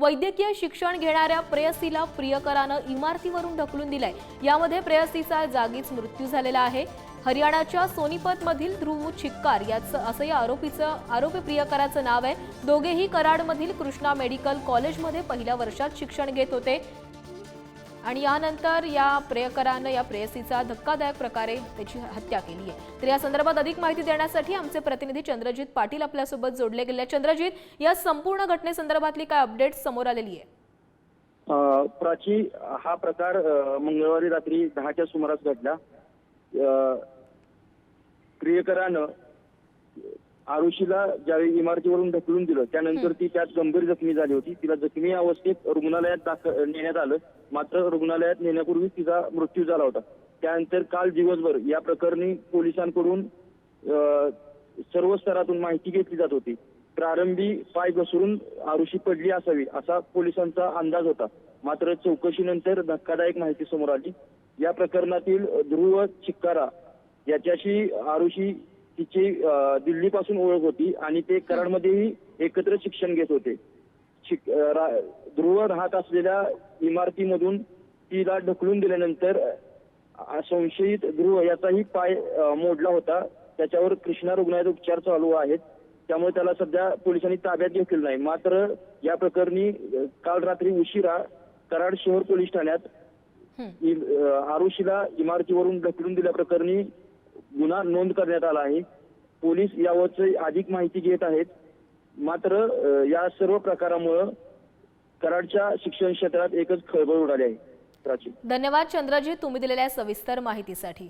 वैद्यकीय शिक्षण घेणाऱ्या प्रेयसीला प्रियकरानं इमारतीवरून ढकलून दिलाय. यामध्ये प्रेयसीचा जागीच मृत्यू झालेला आहे. हरियाणाच्या सोनीपतमधील ध्रुव छिक्कार याचं असं या आरोपीचं आरोपी प्रियकराचं नाव आहे. दोघेही कराडमधील कृष्णा मेडिकल कॉलेजमध्ये पहिल्या वर्षात शिक्षण घेत होते. आणि यानंतर या प्रेयकरानं या प्रेयसीचा धक्कादायक प्रकारे त्याची हत्या केली आहे. तर या संदर्भात अधिक माहिती देण्यासाठी आमचे प्रतिनिधी चंद्रजित पाटील आपल्यासोबत जोडले गेले. चंद्रजित या संपूर्ण घटनेसंदर्भातली काय अपडेट समोर आलेली आहे? प्राची हा प्रकार मंगळवारी रात्री दहाच्या सुमारास घडला. अ, प्रियकरानं आरुषीला ज्यावेळी इमारतीवरून ढकलून दिलं त्यानंतर ती त्यात गंभीर जखमी झाली होती. तिला जखमी अवस्थेत रुग्णालयात दाखल नेण्यात आलं. मात्र रुग्णालयात नेण्यापूर्वी तिचा मृत्यू झाला होता. त्यानंतर काल दिवसभर या प्रकरणी पोलिसांकडून सर्व स्तरातून माहिती घेतली जात होती. प्रारंभी पाय घसरून आरुषी पडली असावी असा पोलिसांचा अंदाज होता. मात्र चौकशीनंतर धक्कादायक माहिती समोर आली. या प्रकरणातील ध्रुव चिक्कारा याच्याशी आरुषी तिची दिल्लीपासून ओळख होती आणि ते कराडमध्येही एकत्र शिक्षण घेत होते. शिक- ध्रुव राहत असलेल्या इमारतीमधून तिला ढकलून दिल्यानंतर संशयित ध्रुव याचाही पाय मोडला होता. त्याच्यावर कृष्णा रुग्णालयात उपचार चालू आहेत. त्यामुळे त्याला सध्या पोलिसांनी ताब्यात घेतलेलं नाही. मात्र या प्रकरणी काल रात्री उशिरा कराड शहर पोलीस ठाण्यात आरुषीला इमारतीवरून ढकलून दिल्याप्रकरणी गुन्हा नोंद करण्यात आला आहे. पोलीस यावरची अधिक माहिती घेत आहेत. मात्र या सर्व प्रकारामुळं कराडच्या शिक्षण क्षेत्रात एकच खळबळ उडाली आहे. प्राची. धन्यवाद चंद्रजी तुम्ही दिलेल्या सविस्तर माहितीसाठी.